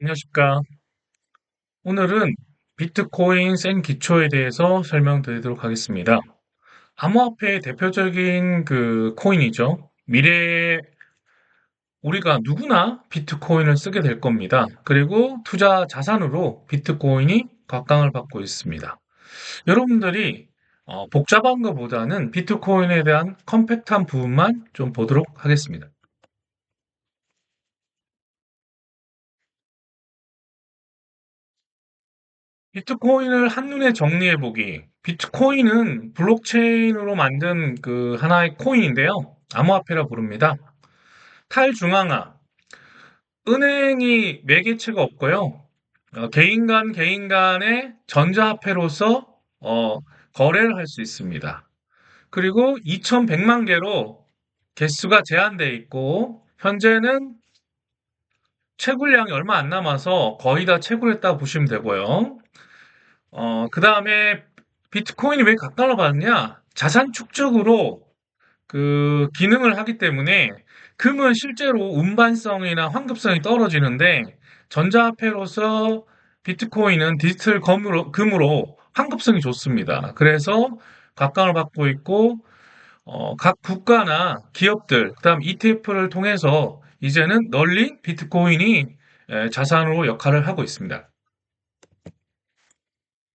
안녕하십니까. 오늘은 비트코인 센 기초에 대해서 설명드리도록 하겠습니다. 암호화폐의 대표적인 그 코인이죠. 미래에 우리가 누구나 비트코인을 쓰게 될 겁니다. 그리고 투자 자산으로 비트코인이 각광을 받고 있습니다. 여러분들이 어, 복잡한 것보다는 비트코인에 대한 컴팩트한 부분만 좀 보도록 하겠습니다. 비트코인을 한눈에 정리해보기. 비트코인은 블록체인으로 만든 그 하나의 코인인데요. 암호화폐라 부릅니다. 탈중앙화. 은행이 매개체가 없고요. 어, 개인 간 개인 간의 전자화폐로서 어, 거래를 할 수 있습니다. 그리고 2100만 개로 개수가 제한되어 있고 현재는 채굴량이 얼마 안 남아서 거의 다 채굴했다고 보시면 되고요. 어, 그 다음에 비트코인이 왜 각광을 받느냐? 자산 축적으로 그 기능을 하기 때문에 금은 실제로 운반성이나 환급성이 떨어지는데 전자화폐로서 비트코인은 디지털 금으로, 금으로 환급성이 좋습니다. 그래서 각광을 받고 있고 어, 각 국가나 기업들, 그다음 ETF를 통해서 이제는 널리 비트코인이 에, 자산으로 역할을 하고 있습니다.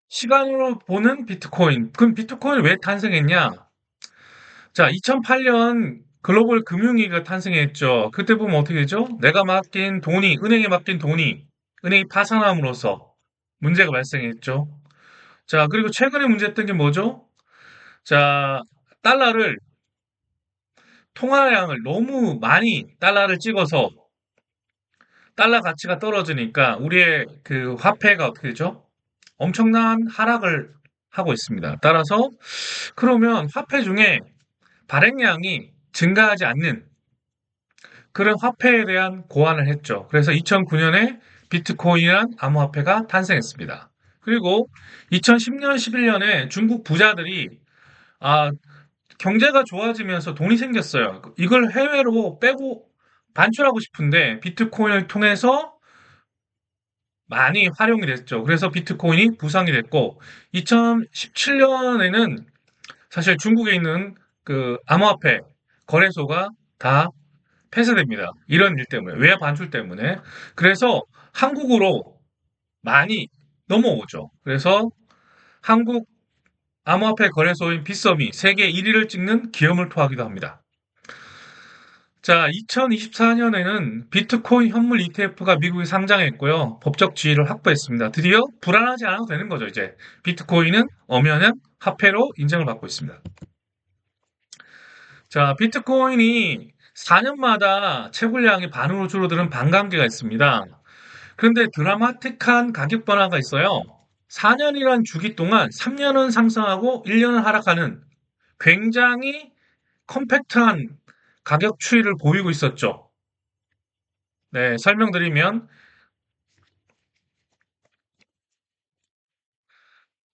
시간으로 보는 비트코인. 그럼 비트코인이 왜 탄생했냐? 자, 2008년 글로벌 금융위기가 탄생했죠. 그때 보면 어떻게 되죠? 내가 맡긴 돈이, 은행에 맡긴 돈이 은행이 파산함으로써 문제가 발생했죠. 자, 그리고 최근에 문제였던 게 뭐죠? 자, 달러를, 통화량을 너무 많이 달러를 찍어서 달러 가치가 떨어지니까 우리의 그 화폐가 어떻게 되죠? 엄청난 하락을 하고 있습니다. 따라서 그러면 화폐 중에 발행량이 증가하지 않는 그런 화폐에 대한 고안을 했죠. 그래서 2009년에 비트코인이란 암호화폐가 탄생했습니다. 그리고 2010년, 11년에 중국 부자들이 아, 경제가 좋아지면서 돈이 생겼어요. 이걸 해외로 빼고 반출하고 싶은데 비트코인을 통해서 많이 활용이 됐죠. 그래서 비트코인이 부상이 됐고 2017년에는 사실 중국에 있는 그 암호화폐 거래소가 다 폐쇄됩니다. 이런 일 때문에 외화 반출 때문에 그래서 한국으로 많이 넘어오죠. 그래서 한국 암호화폐 거래소인 빗썸이 세계 1위를 찍는 기염을 토하기도 합니다. 자, 2024년에는 비트코인 현물 ETF가 미국에 상장했고요. 법적 지위를 확보했습니다. 드디어 불안하지 않아도 되는 거죠, 이제. 비트코인은 엄연한 화폐로 인정을 받고 있습니다. 자, 비트코인이 4년마다 채굴량이 반으로 줄어드는 반감기가 있습니다. 그런데 드라마틱한 가격 변화가 있어요. 4년이란 주기 동안 3년은 상승하고 1년은 하락하는 굉장히 컴팩트한 가격 추이를 보이고 있었죠. 네, 설명드리면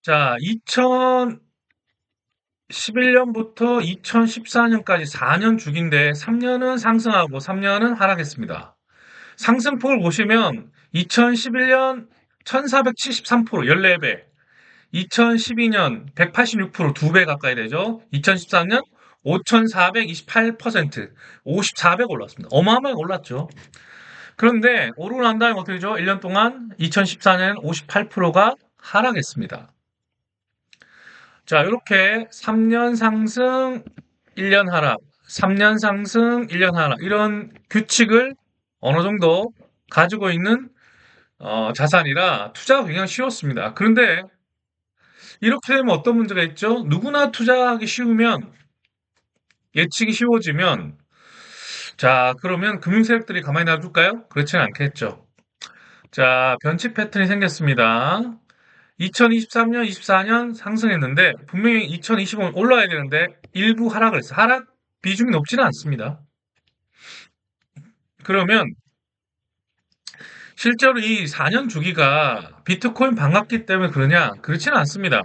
자, 2011년부터 2014년까지 4년 주기인데 3년은 상승하고 3년은 하락했습니다. 상승폭을 보시면 2011년 1473% 14배, 2012년 186% 2배 가까이 되죠. 2013년 5,428%, 54배 올랐습니다. 어마어마하게 올랐죠. 그런데 오르고 난 다음에 어떻게 되죠? 1년 동안 2014년 58%가 하락했습니다. 자, 이렇게 3년 상승, 1년 하락, 3년 상승, 1년 하락 이런 규칙을 어느 정도 가지고 있는 어, 자산이라 투자가 굉장히 쉬웠습니다. 그런데 이렇게 되면 어떤 문제가 있죠? 누구나 투자하기 쉬우면 예측이 쉬워지면 자 그러면 금융 세력들이 가만히 놔둘까요? 그렇지는 않겠죠. 자 변칙 패턴이 생겼습니다. 2023년, 24년 상승했는데 분명히 2025년 올라야 되는데 일부 하락을 했어요. 하락 비중이 높지는 않습니다. 그러면 실제로 이 4년 주기가 비트코인 반갑기 때문에 그러냐? 그렇지는 않습니다.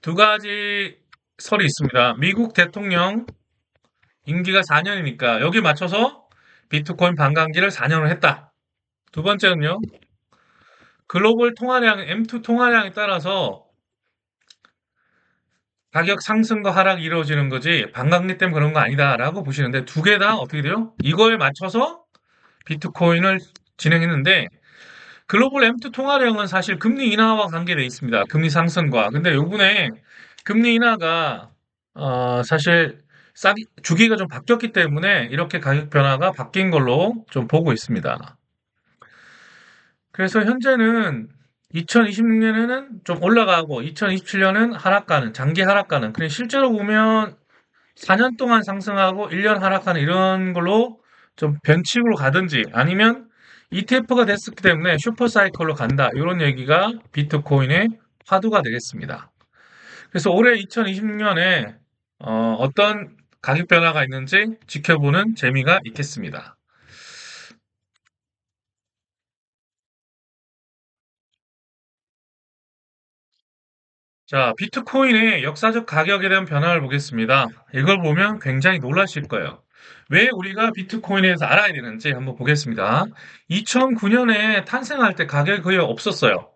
두 가지 설이 있습니다. 미국 대통령 임기가 4년이니까 여기 맞춰서 비트코인 반감기를 4년을 했다. 두 번째는요. 글로벌 통화량, M2 통화량에 따라서 가격 상승과 하락이 이루어지는 거지 반감기 때문에 그런 거 아니다라고 보시는데 두 개 다 어떻게 돼요? 이거에 맞춰서 비트코인을 진행했는데 글로벌 M2 통화량은 사실 금리 인하와 관계되어 있습니다. 금리 상승과. 근데 요번에 금리 인하가 어, 사실 싸 주기가 좀 바뀌었기 때문에 이렇게 가격 변화가 바뀐 걸로 좀 보고 있습니다. 그래서 현재는 2026년에는 좀 올라가고 2027년은 하락가는 장기 하락가는 그래 실제로 보면 4년 동안 상승하고 1년 하락하는 이런 걸로 좀 변칙으로 가든지 아니면 ETF가 됐기 때문에 슈퍼사이클로 간다 이런 얘기가 비트코인의 화두가 되겠습니다. 그래서 올해 2026년에 어, 떤 가격 변화가 있는지 지켜보는 재미가 있겠습니다. 자, 비트코인의 역사적 가격에 대한 변화를 보겠습니다. 이걸 보면 굉장히 놀라실 거예요. 왜 우리가 비트코인에 대해서 알아야 되는지 한번 보겠습니다. 2009년에 탄생할 때 가격이 거의 없었어요.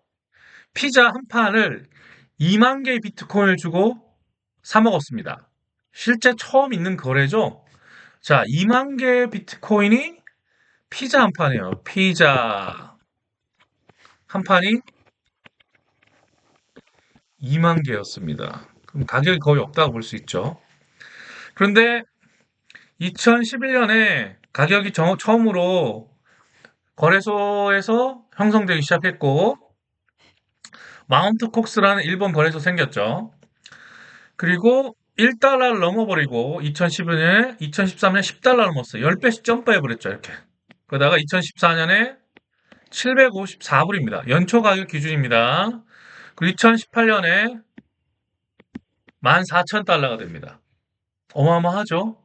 피자 한 판을 2만 개의 비트코인을 주고 사 먹었습니다. 실제 처음 있는 거래죠. 자, 2만 개의 비트코인이 피자 한 판이에요. 피자 한 판이 2만 개였습니다. 그럼 가격이 거의 없다고 볼 수 있죠. 그런데 2011년에 가격이 처음으로 거래소에서 형성되기 시작했고 마운트 콕스라는 일본 거래소 생겼죠. 그리고 1달러를 넘어버리고 2011년에 2013년에 10달러 넘었어요. 10배씩 점프해버렸죠. 이렇게. 그러다가 2014년에 754불입니다. 연초 가격 기준입니다. 그리고 2018년에 14,000달러가 됩니다. 어마어마하죠?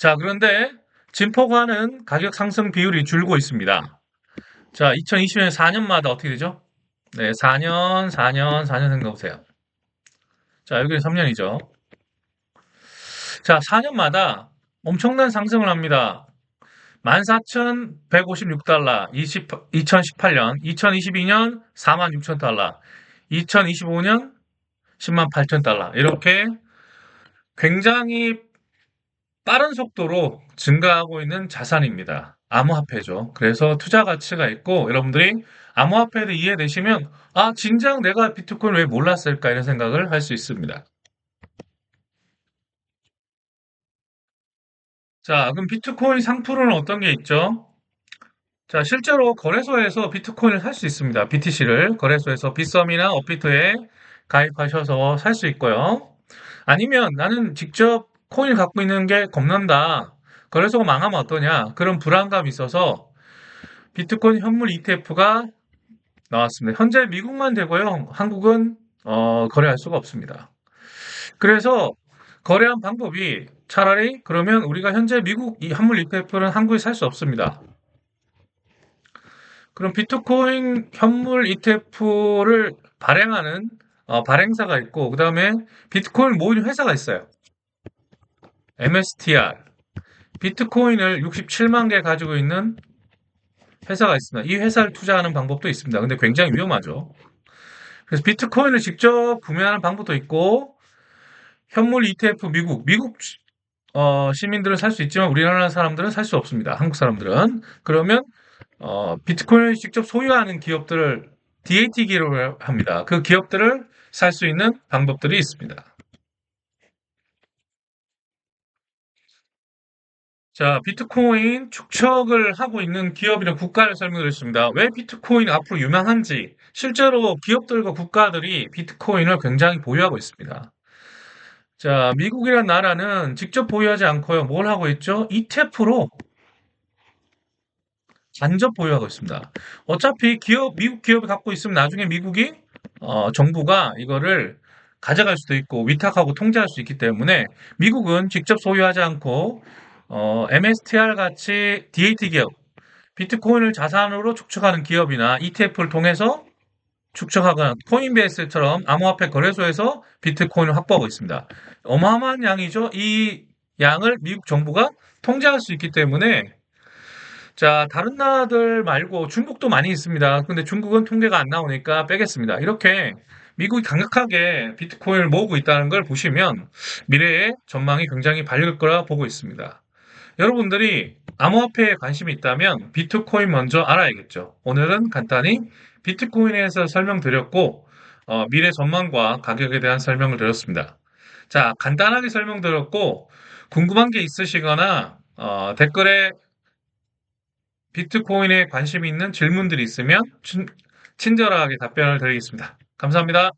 자, 그런데 진포관은 가격 상승 비율이 줄고 있습니다. 자, 2020년 4년마다 어떻게 되죠? 네, 4년, 4년, 4년 생각해보세요. 자, 여기는 3년이죠. 자, 4년마다 엄청난 상승을 합니다. 14,156달러, 20, 2018년, 2022년 46,000달러, 2025년 10만 8천 달러. 이렇게 굉장히 빠른 속도로 증가하고 있는 자산입니다. 암호화폐죠. 그래서 투자 가치가 있고 여러분들이 암호화폐를 이해되시면 아 진작 내가 비트코인 왜 몰랐을까 이런 생각을 할 수 있습니다. 자 그럼 비트코인 상품은 어떤 게 있죠? 자, 실제로 거래소에서 비트코인을 살 수 있습니다. BTC를 거래소에서 빗썸이나 업비트에 가입하셔서 살 수 있고요. 아니면 나는 직접 코인을 갖고 있는 게 겁난다. 거래소가 망하면 어떠냐. 그런 불안감이 있어서 비트코인 현물 ETF가 나왔습니다. 현재 미국만 되고요. 한국은 어, 거래할 수가 없습니다. 그래서 거래한 방법이 차라리 그러면 우리가 현재 미국 이 현물 ETF는 한국에 살 수 없습니다. 그럼 비트코인 현물 ETF를 발행하는 어, 발행사가 있고 그 다음에 비트코인 모으는 회사가 있어요. MSTR 비트코인을 67만 개 가지고 있는 회사가 있습니다. 이 회사를 투자하는 방법도 있습니다. 근데 굉장히 위험하죠. 그래서 비트코인을 직접 구매하는 방법도 있고 현물 ETF 미국 미국 어, 시민들은 살 수 있지만 우리나라 사람들은 살 수 없습니다. 한국 사람들은 그러면 어, 비트코인을 직접 소유하는 기업들을 DAT 기업을 합니다. 그 기업들을 살 수 있는 방법들이 있습니다. 자, 비트코인 축척을 하고 있는 기업이나 국가를 설명드렸습니다. 왜 비트코인이 앞으로 유명한지, 실제로 기업들과 국가들이 비트코인을 굉장히 보유하고 있습니다. 자, 미국이란 나라는 직접 보유하지 않고요. 뭘 하고 있죠? ETF로 간접 보유하고 있습니다. 어차피 기업, 미국 기업이 갖고 있으면 나중에 미국이 어, 정부가 이거를 가져갈 수도 있고 위탁하고 통제할 수 있기 때문에 미국은 직접 소유하지 않고 어, MSTR 같이 DAT 기업, 비트코인을 자산으로 축적하는 기업이나 ETF를 통해서 축적하거나 코인베이스처럼 암호화폐 거래소에서 비트코인을 확보하고 있습니다. 어마어마한 양이죠. 이 양을 미국 정부가 통제할 수 있기 때문에 자, 다른 나라들 말고 중국도 많이 있습니다. 근데 중국은 통계가 안 나오니까 빼겠습니다. 이렇게 미국이 강력하게 비트코인을 모으고 있다는 걸 보시면 미래의 전망이 굉장히 밝을 거라 보고 있습니다. 여러분들이 암호화폐에 관심이 있다면 비트코인 먼저 알아야겠죠. 오늘은 간단히 비트코인에 대해서 설명드렸고 어, 미래 전망과 가격에 대한 설명을 드렸습니다. 자, 간단하게 설명드렸고 궁금한 게 있으시거나 어, 댓글에 비트코인에 관심이 있는 질문들이 있으면 친, 친절하게 답변을 드리겠습니다. 감사합니다.